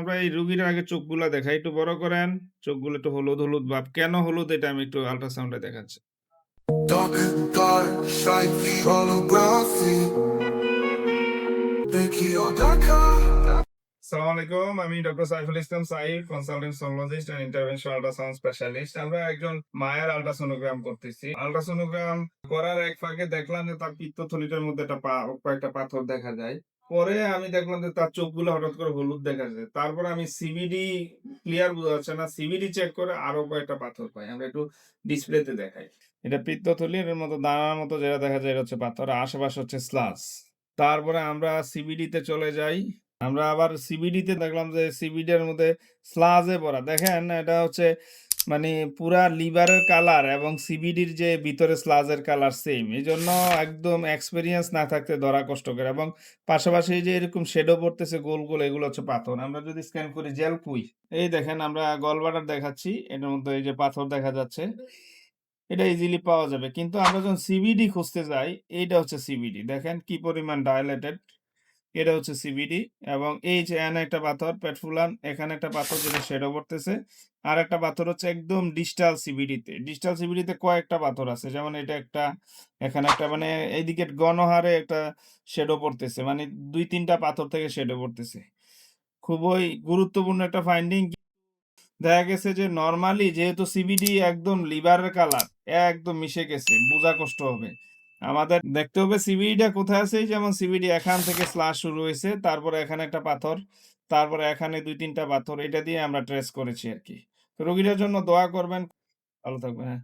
আমরা এই রুগীর আগে চোখগুলা দেখাই। একটু বড় করেন। চোখগুলো একটু হলুদ, হলুদ ভাব। কেন হলুদ এটা আমি একটু আল্ট্রাসাউন্ডে দেখাচ্ছি। Dark and dark, slightly holography. Bekliyor dakika. আলাইকুম। আমি doctor Saiful Islam Saif, consultant sonologist and intervention ultrasound specialist. আমরা একজন মায়ের আল্ট্রাসোনোগ্রাম করতেছি। আল্ট্রাসোনোগ্রাম করার এক ফাঁকে দেখলাম যে তার পিত্তথলিটার মধ্যে একটা কয়েকটা পাথর দেখা যায়। পরে আমি দেখলাম যে তার চোখগুলো হঠাৎ করে হলুদ দেখা যায়। তারপরে আমি সিবিডি ক্লিয়ার বোঝা যাচ্ছে না। সিবিডি চেক করে আরও কয়েকটা পাথর পাই। আমরা একটু ডিসপ্লেতে দেখাই। এটা পিত্তথলি এর মতো দানার মতো যেটা দেখা যায়, এটা হচ্ছে পাথর। আশেপাশে হচ্ছে স্লাস। তারপরে আমরা সিবিডি তে চলে যাই। আমরা আবার সিবিডি তে দেখলাম যে সিবিডি এর মধ্যে স্লাজে ভরা। দেখেন, এটা হচ্ছে মানে পুরা লিভারের কালার এবং সিবিডির যে ভিতরে স্লাজের কালার সেম। এজন্য একদম এক্সপেরিয়েন্স না থাকতে ধরা কষ্টকর এবং পাশাপাশি যে এরকম শ্যাডো পড়তেছে গোল, গোল এগুলো হচ্ছে পাথর। আমরা যদি স্ক্যান করি জেল কুই। এই দেখেন আমরা গলব্লাডার দেখাচ্ছি। এটার মধ্যে এই যে পাথর দেখা যাচ্ছে। এটা ইজিলি পাওয়া যাবে। কিন্তু আমরা যখন সিবিডি খুঁজতে যাই, এইটা হচ্ছে সিবিডি। দেখেন কি পরিমাণ ডায়ালেটেড। এটা হচ্ছে সিবিডি এবং এই যে এখানে একটা পাথর পেট ফুলান, এখানে একটা পাথর যেটা শ্যাডো পড়তেছে। আর একটা পাথর হচ্ছে একদম ডিস্টাল সিবিডিতে। ডিস্টাল সিবিডিতে কয়েকটা পাথর আছে। যেমন এটা একটা, এখানে একটা মানে এইদিকে গণহারে একটা শ্যাডো পড়তেছে। মানে দুই তিনটা পাথর থেকে শ্যাডো পড়তেছে। খুবই গুরুত্বপূর্ণ একটা ফাইন্ডিং। দেখা গেছে যে নরমালি যেহেতু সিবিডি একদম লিভারের কালার, একদম মিশে গেছে। বুঝা কষ্ট হবে। আমাদের দেখতে হবে সিবিডিটা কোথায় আছে? যেমন সিবিডি এখান থেকে স্লাশ শুরু হয়েছে, তারপরে এখানে একটা পাথর। তারপরে এখানে দুই তিনটা পাথর। এটা দিয়ে আমরা ট্রেস করেছি আর কি রোগীটার জন্য দোয়া করবেন। ভালো থাকবেন। হ্যাঁ।